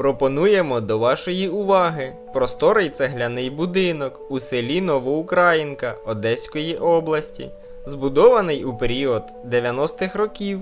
Пропонуємо до вашої уваги просторий цегляний будинок у селі Новоукраїнка Одеської області, збудований у період 90-х років,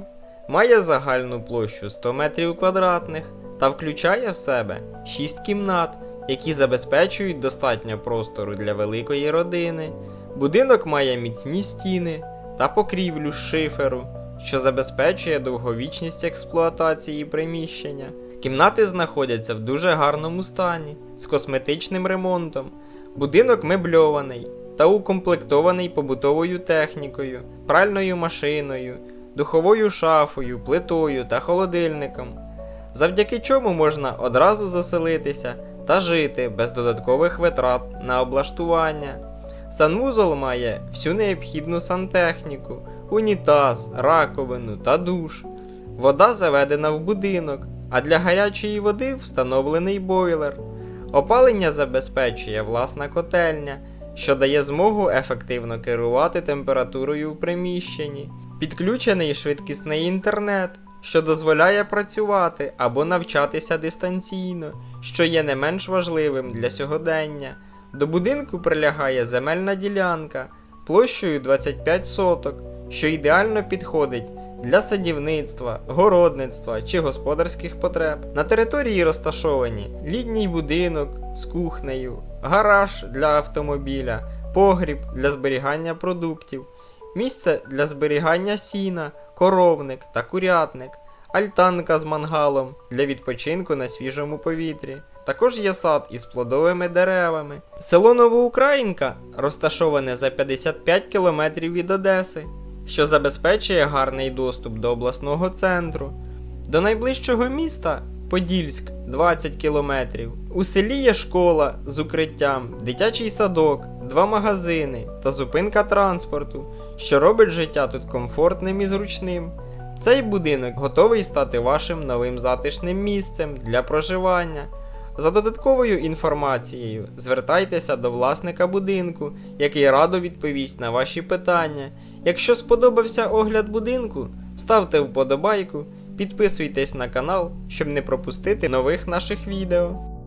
має загальну площу 100 метрів квадратних та включає в себе 6 кімнат, які забезпечують достатньо простору для великої родини. Будинок має міцні стіни та покрівлю з шиферу, що забезпечує довговічність експлуатації приміщення. Кімнати знаходяться в дуже гарному стані, з косметичним ремонтом. Будинок мебльований та укомплектований побутовою технікою, пральною машиною, духовою шафою, плитою та холодильником, завдяки чому можна одразу заселитися та жити без додаткових витрат на облаштування. Санвузол має всю необхідну сантехніку, унітаз, раковину та душ. Вода заведена в будинок, а для гарячої води встановлений бойлер. Опалення забезпечує власна котельня, що дає змогу ефективно керувати температурою в приміщенні. Підключений швидкісний інтернет, що дозволяє працювати або навчатися дистанційно, що є не менш важливим для сьогодення. До будинку прилягає земельна ділянка площею 25 соток, що ідеально підходить для садівництва, городництва чи господарських потреб. На території розташовані літній будинок з кухнею, гараж для автомобіля, погріб для зберігання продуктів, місце для зберігання сіна, коровник та курятник, альтанка з мангалом для відпочинку на свіжому повітрі. Також є сад із плодовими деревами. Село Новоукраїнка розташоване за 55 кілометрів від Одеси, що забезпечує гарний доступ до обласного центру. До найближчого міста Подільськ 20 кілометрів. У селі є школа з укриттям, дитячий садок, два магазини та зупинка транспорту, що робить життя тут комфортним і зручним. Цей будинок готовий стати вашим новим затишним місцем для проживання. За додатковою інформацією звертайтеся до власника будинку, який радо відповість на ваші питання. Якщо сподобався огляд будинку, ставте вподобайку, підписуйтесь на канал, щоб не пропустити нових наших відео.